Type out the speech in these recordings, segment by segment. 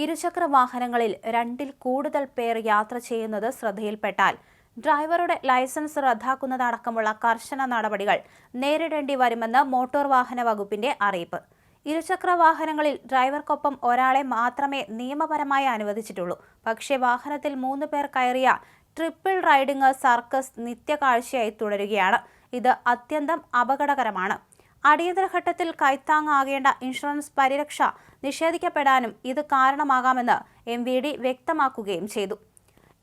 ഇരുചക്ര വാഹനങ്ങളിൽ രണ്ടിൽ കൂടുതൽ പേർ യാത്ര ചെയ്യുന്നത് ശ്രദ്ധയിൽപ്പെട്ടാൽ ഡ്രൈവറുടെ ലൈസൻസ് റദ്ദാക്കുന്നതടക്കമുള്ള കർശന നടപടികൾ നേരിടേണ്ടി വരുമെന്ന് മോട്ടോർ വാഹന വകുപ്പിന്റെ അറിയിപ്പ്. ഇരുചക്ര വാഹനങ്ങളിൽ ഡ്രൈവർക്കൊപ്പം ഒരാളെ മാത്രമേ നിയമപരമായി അനുവദിച്ചിട്ടുള്ളൂ. പക്ഷേ വാഹനത്തിൽ മൂന്ന് പേർ കയറിയ ട്രിപ്പിൾ റൈഡിംഗ് സർക്കസ് നിത്യകാഴ്ചയായി തുടരുകയാണ്. ഇത് അത്യന്തം അപകടകരമാണ്. അടിയന്തര ഘട്ടത്തിൽ കൈത്താങ്ങാകേണ്ട ഇൻഷുറൻസ് പരിരക്ഷ നിഷേധിക്കപ്പെടാനും ഇത് കാരണമാകാമെന്ന് എം വി ഡി വ്യക്തമാക്കുകയും ചെയ്തു.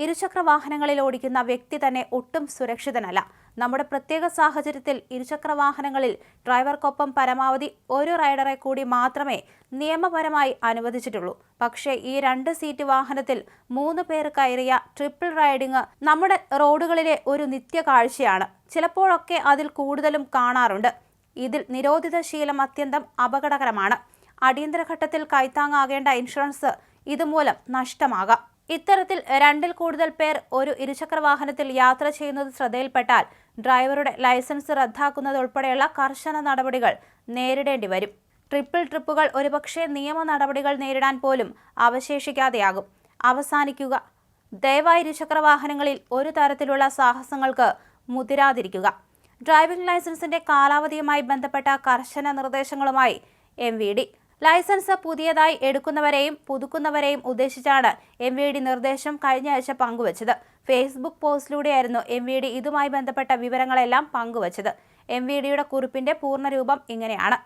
ഇരുചക്ര വാഹനങ്ങളിൽ ഓടിക്കുന്ന വ്യക്തി തന്നെ ഒട്ടും സുരക്ഷിതനല്ല. നമ്മുടെ പ്രത്യേക സാഹചര്യത്തിൽ ഇരുചക്ര വാഹനങ്ങളിൽ ഡ്രൈവർക്കൊപ്പം പരമാവധി ഒരു റൈഡറെ കൂടി മാത്രമേ നിയമപരമായി അനുവദിച്ചിട്ടുള്ളൂ. പക്ഷേ ഈ രണ്ട് സീറ്റ് വാഹനത്തിൽ മൂന്ന് പേർ കയറിയ ട്രിപ്പിൾ റൈഡിംഗ് നമ്മുടെ റോഡുകളിലെ ഒരു നിത്യ കാഴ്ചയാണ്. ചിലപ്പോഴൊക്കെ അതിൽ കൂടുതലും കാണാറുണ്ട്. ഇതിൽ നിരോധിത ശീലം അത്യന്തം അപകടകരമാണ്. അടിയന്തര ഘട്ടത്തിൽ കൈത്താങ്ങാകേണ്ട ഇൻഷുറൻസ് ഇതുമൂലം നഷ്ടമാകാം. ഇത്തരത്തിൽ രണ്ടിൽ കൂടുതൽ പേർ ഒരു ഇരുചക്ര വാഹനത്തിൽ യാത്ര ചെയ്യുന്നത് ശ്രദ്ധയിൽപ്പെട്ടാൽ ഡ്രൈവറുടെ ലൈസൻസ് റദ്ദാക്കുന്നതുൾപ്പെടെയുള്ള കർശന നടപടികൾ നേരിടേണ്ടി വരും. ട്രിപ്പിൾ ട്രിപ്പുകൾ ഒരുപക്ഷെ നിയമ നടപടികൾ നേരിടാൻ പോലും അവശേഷിക്കാതെയാകും. അവസാനിക്കുക. ദയവായി ഇരുചക്ര വാഹനങ്ങളിൽ ഒരു തരത്തിലുള്ള സാഹസങ്ങൾക്ക് മുതിരാതിരിക്കുക. ഡ്രൈവിംഗ് ലൈസൻസിന്റെ കാലാവധിയുമായി ബന്ധപ്പെട്ട കർശന നിർദ്ദേശങ്ങളുമായി എം വി ഡി ലൈസൻസ് പുതിയതായി എടുക്കുന്നവരെയും പുതുക്കുന്നവരെയും ഉദ്ദേശിച്ചാണ് എം വി ഡി നിർദ്ദേശം കഴിഞ്ഞ ആഴ്ച പങ്കുവച്ചത്. ഫേസ്ബുക്ക് പോസ്റ്റിലൂടെയായിരുന്നു എം വി ഡി ഇതുമായി ബന്ധപ്പെട്ട വിവരങ്ങളെല്ലാം പങ്കുവച്ചത്. എം വി ഡിയുടെ കുറിപ്പിന്റെ പൂർണരൂപം ഇങ്ങനെയാണ്.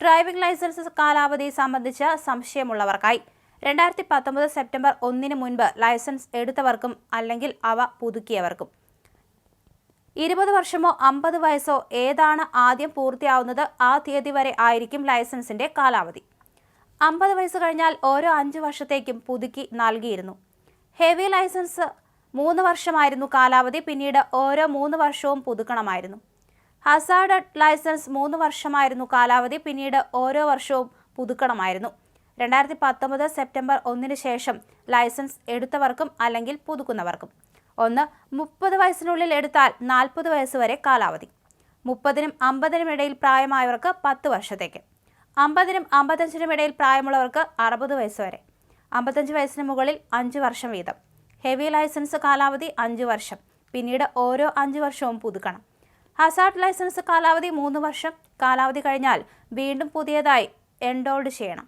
ഡ്രൈവിംഗ് ലൈസൻസ് കാലാവധി സംബന്ധിച്ച് സംശയമുള്ളവർക്കായി. രണ്ടായിരത്തി പത്തൊമ്പത് സെപ്റ്റംബർ ഒന്നിന് മുൻപ് ലൈസൻസ് എടുത്തവർക്കും അല്ലെങ്കിൽ അവ പുതുക്കിയവർക്കും. ഇരുപത് വർഷമോ അമ്പത് വയസ്സോ ഏതാണ് ആദ്യം പൂർത്തിയാവുന്നത് ആ തീയതി വരെ ആയിരിക്കും ലൈസൻസിന്റെ കാലാവധി. അമ്പത് വയസ്സ് കഴിഞ്ഞാൽ ഓരോ അഞ്ച് വർഷത്തേക്കും പുതുക്കി നൽകിയിരുന്നു. ഹെവി ലൈസൻസ് മൂന്ന് വർഷമായിരുന്നു കാലാവധി പിന്നീട് ഓരോ മൂന്ന് വർഷവും പുതുക്കണമായിരുന്നു. ഹസാർഡ് ലൈസൻസ് മൂന്ന് വർഷമായിരുന്നു കാലാവധി പിന്നീട് ഓരോ വർഷവും പുതുക്കണമായിരുന്നു. രണ്ടായിരത്തി പത്തൊമ്പത് സെപ്റ്റംബർ ഒന്നിന് ശേഷം ലൈസൻസ് എടുത്തവർക്കും അല്ലെങ്കിൽ പുതുക്കുന്നവർക്കും. ഒന്ന് മുപ്പത് വയസ്സിനുള്ളിൽ എടുത്താൽ നാൽപ്പത് വയസ്സ് വരെ കാലാവധി. മുപ്പതിനും അമ്പതിനും ഇടയിൽ പ്രായമായവർക്ക് പത്ത് വർഷത്തേക്ക്. അമ്പതിനും അമ്പത്തഞ്ചിനും ഇടയിൽ പ്രായമുള്ളവർക്ക് അറുപത് വയസ്സ് വരെ. അമ്പത്തഞ്ച് വയസ്സിന് മുകളിൽ അഞ്ച് വർഷം വീതം. ഹെവി ലൈസൻസ് കാലാവധി അഞ്ച് വർഷം. പിന്നീട് ഓരോ അഞ്ച് വർഷവും പുതുക്കണം. ഹസാർഡ് ലൈസൻസ് കാലാവധി മൂന്ന് വർഷം. കാലാവധി കഴിഞ്ഞാൽ വീണ്ടും പുതിയതായി എൻഡോൾഡ് ചെയ്യണം.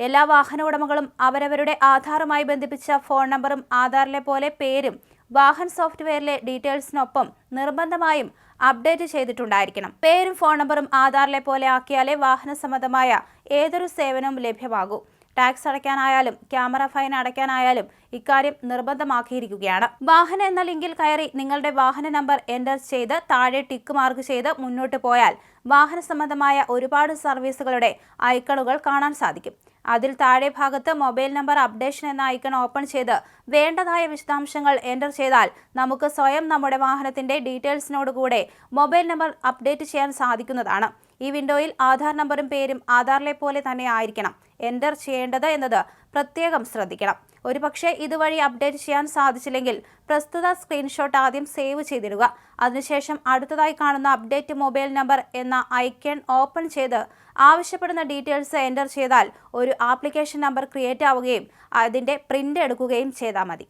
എല്ലാ വാഹന ഉടമകളും അവരവരുടെ ആധാറുമായി ബന്ധിപ്പിച്ച ഫോൺ നമ്പറും ആധാറിലെ പോലെ പേരും വാഹൻ സോഫ്റ്റ്വെയറിലെ ഡീറ്റെയിൽസിനൊപ്പം നിർബന്ധമായും അപ്ഡേറ്റ് ചെയ്തിട്ടുണ്ടായിരിക്കണം. പേരും ഫോൺ നമ്പറും ആധാറിലെ പോലെ ആക്കിയാലേ വാഹന സംബന്ധമായ ഏതൊരു സേവനവും ലഭ്യമാകൂ. ടാക്സ് അടയ്ക്കാനായാലും ക്യാമറ ഫൈൻ അടയ്ക്കാനായാലും ഇക്കാര്യം നിർബന്ധമാക്കിയിരിക്കുകയാണ്. വാഹനം എന്ന ലിങ്കിൽ കയറി നിങ്ങളുടെ വാഹന നമ്പർ എന്റർ ചെയ്ത് താഴെ ടിക്ക് മാർക്ക് ചെയ്ത് മുന്നോട്ട് പോയാൽ വാഹന സംബന്ധമായ ഒരുപാട് സർവീസുകളുടെ ഐക്കണുകൾ കാണാൻ സാധിക്കും. അതിൽ താഴെ ഭാഗത്ത് മൊബൈൽ നമ്പർ അപ്ഡേഷൻ എന്ന ഐക്കൺ ഓപ്പൺ ചെയ്ത് വേണ്ടതായ വിശദാംശങ്ങൾ എന്റർ ചെയ്താൽ നമുക്ക് സ്വയം നമ്മുടെ വാഹനത്തിന്റെ ഡീറ്റെയിൽസിനോടുകൂടെ മൊബൈൽ നമ്പർ അപ്ഡേറ്റ് ചെയ്യാൻ സാധിക്കുന്നതാണ്. ഈ വിൻഡോയിൽ ആധാർ നമ്പറും പേരും ആധാറിലെ പോലെ തന്നെ ആയിരിക്കണം. എന്റർ ചെയ്യേണ്ടത് എന്നത് പ്രത്യേകം ശ്രദ്ധിക്കണം. ഒരുപക്ഷെ ഇതുവഴി അപ്ഡേറ്റ് ചെയ്യാൻ സാധിച്ചില്ലെങ്കിൽ പ്രസ്തുത സ്ക്രീൻഷോട്ട് ആദ്യം സേവ് ചെയ്തിടുക. അതിനുശേഷം അടുത്തതായി കാണുന്ന അപ്ഡേറ്റ് മൊബൈൽ നമ്പർ എന്ന ഐക്കൺ ഓപ്പൺ ചെയ്ത് ആവശ്യപ്പെടുന്ന ഡീറ്റെയിൽസ് എന്റർ ചെയ്താൽ ഒരു ആപ്ലിക്കേഷൻ നമ്പർ ക്രിയേറ്റ് ആവുകയും അതിന്റെ പ്രിന്റ് എടുക്കുകയും ചെയ്താൽ മതി.